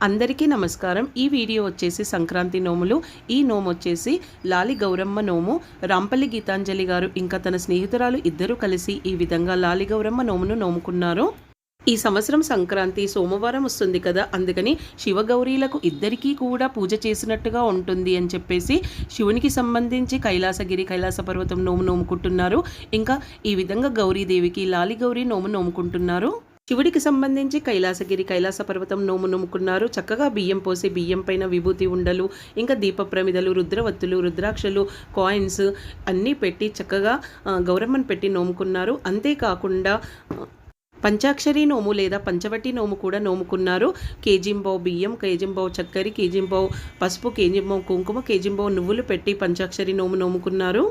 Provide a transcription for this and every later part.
అందరికీ నమస్కారం. ఈ వీడియో వచ్చేసి సంక్రాంతి నోములు. ఈ నోము వచ్చేసి లాలి గౌరమ్మ నోము. రాంపల్లి గీతాంజలి గారు ఇంకా తన స్నేహితురాలు ఇద్దరు కలిసి ఈ విధంగా లాలి గౌరమ్మ నోమును నోముకున్నారు. ఈ సంవత్సరం సంక్రాంతి సోమవారం వస్తుంది కదా అందుకని శివగౌరీలకు ఇద్దరికీ కూడా పూజ చేసినట్టుగా ఉంటుంది అని చెప్పేసి శివునికి సంబంధించి కైలాసగిరి కైలాస పర్వతం నోము నోముకుంటున్నారు. ఇంకా ఈ విధంగా గౌరీదేవికి లాలి గౌరీ నోము నోముకుంటున్నారు. శివుడికి సంబంధించి కైలాసగిరి కైలాస పర్వతం నోము నోముకున్నారు చక్కగా బియ్యం పోసి బియ్యం పైన విభూతి ఉండలు ఇంకా దీప ప్రమిదలు రుద్రవత్తులు రుద్రాక్షలు కాయిన్స్ అన్నీ పెట్టి చక్కగా గౌరమ్మను పెట్టి నోముకున్నారు. అంతేకాకుండా పంచాక్షరి నోము లేదా పంచవటి నోము కూడా నోముకున్నారు. కేజింబావు బియ్యం కేజింబావు చక్కెర కేజింబావు పసుపు కేజింబావు కుంకుమ కేజింబావు నువ్వులు పెట్టి పంచాక్షరి నోము నోముకున్నారు.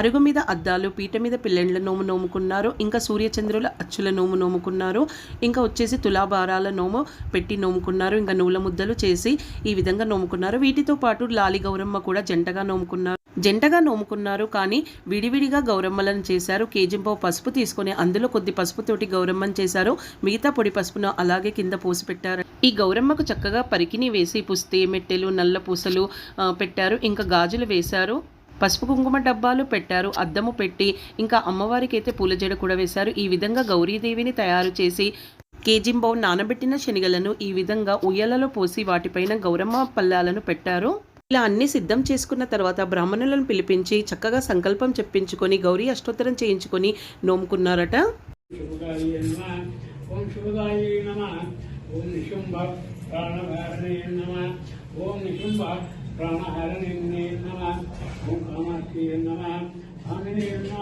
అరుగు మీద అద్దాలు పీట మీద పిల్లెండ్ల నోము నోముకున్నారు. ఇంకా సూర్యచంద్రుల అచ్చుల నోము నోముకున్నారు. ఇంకా వచ్చేసి తులాభారాల నోము పెట్టి నోముకున్నారు. ఇంకా నూల ముద్దలు చేసి ఈ విధంగా నోముకున్నారు. వీటితో పాటు లాలి గౌరమ్మ కూడా జంటగా నోముకున్నారు. జంటగా నోముకున్నారు కానీ విడివిడిగా గౌరమ్మలను చేశారు. కేజింపో పసుపు తీసుకొని అందులో కొద్ది పసుపుతోటి గౌరమ్మను చేశారు. మిగతా పొడి పసుపును అలాగే కింద పోసి పెట్టారు. ఈ గౌరమ్మకు చక్కగా పరికిని వేసి పుస్తే మెట్టెలు నల్ల పూసలు పెట్టారు. ఇంకా గాజులు వేశారు. పసుపు కుంకుమ డబ్బాలు పెట్టారు అద్దము పెట్టి ఇంకా అమ్మవారికి అయితే పూల జడ కూడా వేశారు. ఈ విధంగా గౌరీదేవిని తయారు చేసి కేజింబౌ నానబెట్టిన శనగలను ఈ విధంగా ఉయ్యలలో పోసి వాటిపైన గౌరమ్మ పల్లాలను పెట్టారు. ఇలా అన్ని సిద్ధం చేసుకున్న తర్వాత బ్రాహ్మణులను పిలిపించి చక్కగా సంకల్పం చెప్పించుకొని గౌరీ అష్టోత్తరం చేయించుకొని నోముకున్నారట. ఓం నిశుంభ నమ ఓం నిశుంభ ప్రాణహారణే నమ ఓం కామాఖ్యే నమ భామినే నమ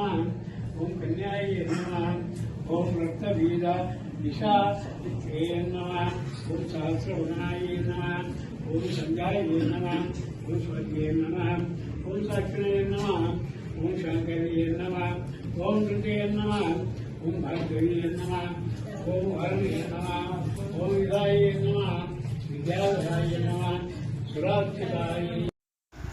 ఓం కన్యాయ నమ ఓం రక్తబీజ దిశా విత్రే నమ ఓం సహస్రవనాయ నమ ఓం సంజాయ నమ ఓం స్వర్గే నమ ఓం సాక్షిణే నమ ఓం శంకరే నమ ఓం కృతే నమ ఓం భార్గవే నమ ఓం హరే నమ ఓం విదాయ నమ విద్యాధాయ నమ సురాక్షితాయ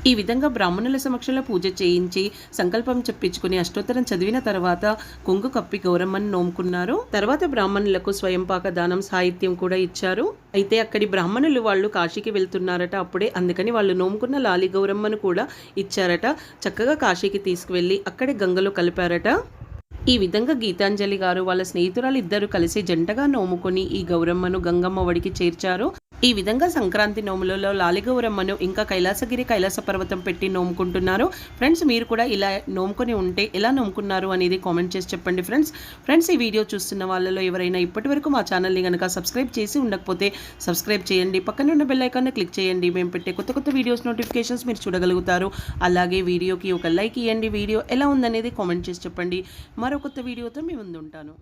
ఈ విధంగా బ్రాహ్మణుల సమక్షంలో పూజ చేయించి సంకల్పం చెప్పించుకుని అష్టోత్తరం చదివిన తర్వాత కొంగు కప్పి గౌరమ్మని నోముకున్నారు. తర్వాత బ్రాహ్మణులకు స్వయంపాక దానం సాహిత్యం కూడా ఇచ్చారు. అయితే అక్కడి బ్రాహ్మణులు వాళ్ళు కాశీకి వెళ్తున్నారట అప్పుడే అందుకని వాళ్ళు నోముకున్న లాలి గౌరమ్మను కూడా ఇచ్చారట. చక్కగా కాశీకి తీసుకువెళ్ళి అక్కడే గంగలో కలిపారట. ఈ విధంగా గీతాంజలి గారు వాళ్ళ స్నేహితురాలు ఇద్దరు కలిసి జంటగా నోముకొని ఈ గౌరమ్మను గంగమ్మ ఒడికి చేర్చారు. ఈ విధంగా సంక్రాంతి నోములలో లాలిగౌరమ్మను ఇంకా కైలాసగిరి కైలాస పర్వతం పెట్టి నోముకుంటున్నారు. ఫ్రెండ్స్ మీరు కూడా ఇలా నోముకొని ఉంటే ఎలా నోముకున్నారు అనేది కామెంట్ చేసి చెప్పండి ఫ్రెండ్స్. ఫ్రెండ్స్ ఈ వీడియో చూస్తున్న వాళ్ళలో ఎవరైనా ఇప్పటివరకు మా ఛానల్ని కనుక సబ్స్క్రైబ్ చేసి ఉండకపోతే సబ్స్క్రైబ్ చేయండి. పక్కన ఉన్న బెల్ ఐకాన్ని క్లిక్ చేయండి. మేము పెట్టే కొత్త కొత్త వీడియోస్ నోటిఫికేషన్స్ మీరు చూడగలుగుతారు. అలాగే వీడియోకి ఒక లైక్ ఇవ్వండి వీడియో ఎలా ఉందనేది కామెంట్ చేసి చెప్పండి. మరో కొత్త వీడియోతో మేము ముందు ఉంటాను